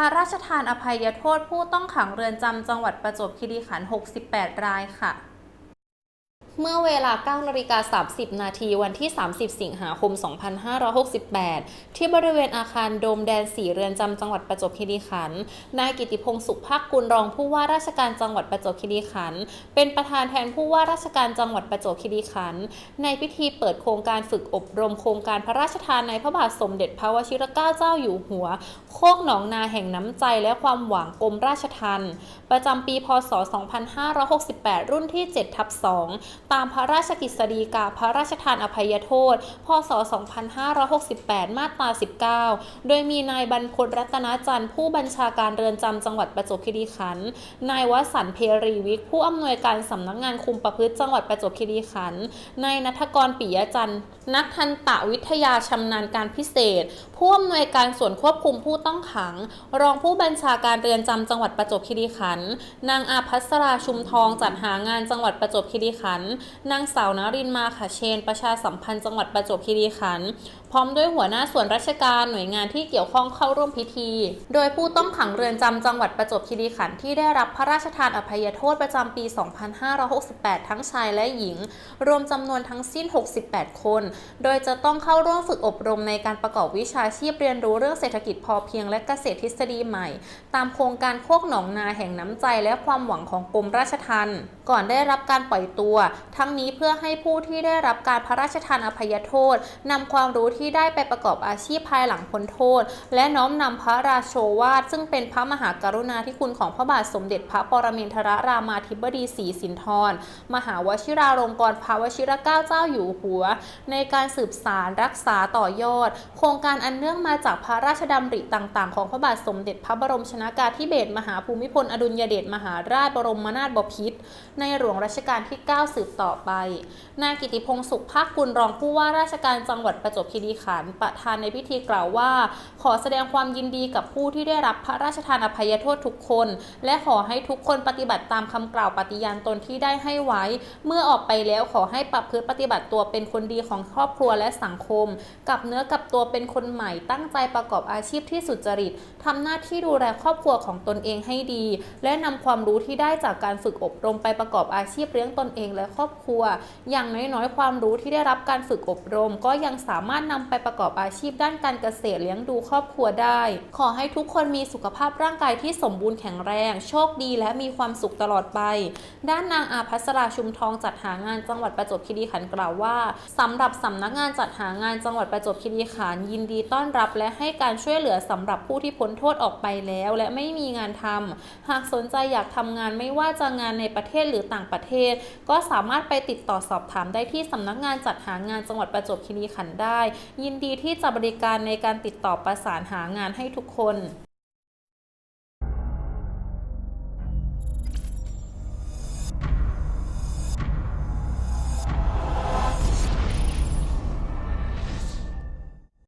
ระราชทานอภัยโทษผู้ต้องขังเรือนจำจังหวัดประจวบคีรีขันธ์ 68 รายค่ะ เมื่อเวลา9นาฬิกา30 นาทีวันที่ 30 สิงหาคม 2568 ที่บริเวณอาคารโดมแดนสีเรือนจำจังหวัดประจวบคีรีขันธ์ นายกิติพงศ์สุภาคกุลรองผู้ว่าราชการจังหวัดประจวบคีรีขันธ์ เป็นประธานแทนผู้ว่าราชการจังหวัดประจวบคีรีขันธ์ ในพิธีเปิดโครงการฝึกอบรมโครงการพระราชทานในพระบาทสมเด็จพระวชิรเกล้าเจ้าอยู่หัว โคกหนองนาแห่งน้ำใจและความหวังกรมราชทัณฑ์ประจำปี พศ 2568 รุ่นที่7ทับ2ตามพระราชกฤษฎีกาพระราชทานอภัยโทษ พศ 2568 มาตรา 19 โดยมีนายบรรพตรัตนจันทร์ผู้บัญชาการเรือนจำจังหวัดประจวบคีรีขันธ์ นายวสันเพรีวิกผู้อำนวยการสำนักงานคุมประพฤติจังหวัดประจวบคีรีขันธ์ นายนัทกรปิยจันทร์ นักทันตวิทยาชำนาญการพิเศษ ผู้อำนวยการส่วนควบคุมผู้ต้องขัง รองผู้บัญชาการเรือนจำจังหวัดประจวบคีรีขันธ์ นางอาภัสราชุมทองจัดหางานจังหวัดประจวบคีรีขันธ์นางสาวนารินมาค่ะเชน ประชาสัมพันธ์จังหวัดประจวบคีรีขันธ์ พร้อมด้วยหัวหน้าส่วนราชการหน่วยงานที่เกี่ยวข้องเข้าร่วมพิธี โดยผู้ต้องขังเรือนจำจังหวัดประจวบคีรีขันธ์ที่ได้รับพระราชทานอภัยโทษประจำปี 2568 ทั้งชายและหญิง รวมจำนวนทั้งสิ้น 68 คน โดยจะต้องเข้าร่วมฝึกอบรมในการประกอบวิชาชีพเรียนรู้เรื่องเศรษฐกิจพอเพียงและเกษตรทฤษฎีใหม่ ตามโครงการโคกหนองนาแห่งน้ำใจและความหวังของกรมราชทัณฑ์ก่อนได้รับการปล่อยตัว ทั้งนี้เพื่อให้ผู้ที่ได้รับการพระราชทานอภัยโทษนำความรู้ที่ที่ได้ไปประกอบอาชีพภายหลังพ้นโทษ และน้อมนำพระราโชวาท ซึ่งเป็นพระมหากรุณาธิคุณของพระบาทสมเด็จพระปรมินทรรามาธิบดีศรีสินธร มหาวชิราลงกรณ์พระวชิรเกล้าเจ้าอยู่หัว ในการสืบสารรักษาต่อยอด โครงการอันเนื่องมาจากพระราชดำริต่างๆ ของพระบาทสมเด็จพระบรมชนากาธิเบศรมหาภูมิพลอดุลยเดชมหาราชบรมนาถบพิตรในหลวงรัชกาลที่ 9 สืบต่อไป นายกิติพงศ์สุขภาคกุลรองผู้ว่าราชการจังหวัดประจวบคีรีขันประธานในพิธีกล่าวว่า ขอแสดงความยินดีกับผู้ที่ได้รับพระราชทานอภัยโทษทุกคน และขอให้ทุกคนปฏิบัติตามคำกล่าวปฏิญาณตนที่ได้ให้ไว้ เมื่อออกไปแล้วขอให้ปรับพฤติปฏิบัติตัวเป็นคนดีของครอบครัวและสังคม กับเนื้อกับตัวเป็นคนใหม่ ตั้งใจประกอบอาชีพที่สุจริตทำหน้าที่ดูแลครอบครัวของตนเองให้ดี และนำความรู้ที่ได้จากการฝึกอบรมไปประกอบอาชีพเลี้ยงตนเองและครอบครัว อย่างน้อยๆ ความรู้ที่ได้รับการฝึกอบรม ก็ยังสามารถนำำไปประกอบอาชีพด้านการเกษตรเลี้ยงดูครอบครัวได้ ขอให้ทุกคนมีสุขภาพร่างกายที่สมบูรณ์แข็งแรง โชคดีและมีความสุขตลอดไป ด้านนางอาภัสราชุมทองจัดหางานจังหวัดประจวบคีรีขันธ์กล่าวว่าสำหรับสำนักงานจัดหางานจังหวัดประจวบคีรีขันธ์ยินดีต้อนรับและให้การช่วยเหลือสำหรับผู้ที่พ้นโทษออกไปแล้ว และไม่มีงานทำหากสนใจอยากทำงานไม่ว่าจะงานในประเทศหรือต่างประเทศ ก็สามารถไปติดต่อสอบถามได้ที่สำนักงานจัดหางานจังหวัดประจวบคีรีขันธ์ได้ยินดีที่จะบริการในการติดต่อประสานหางานให้ทุกคน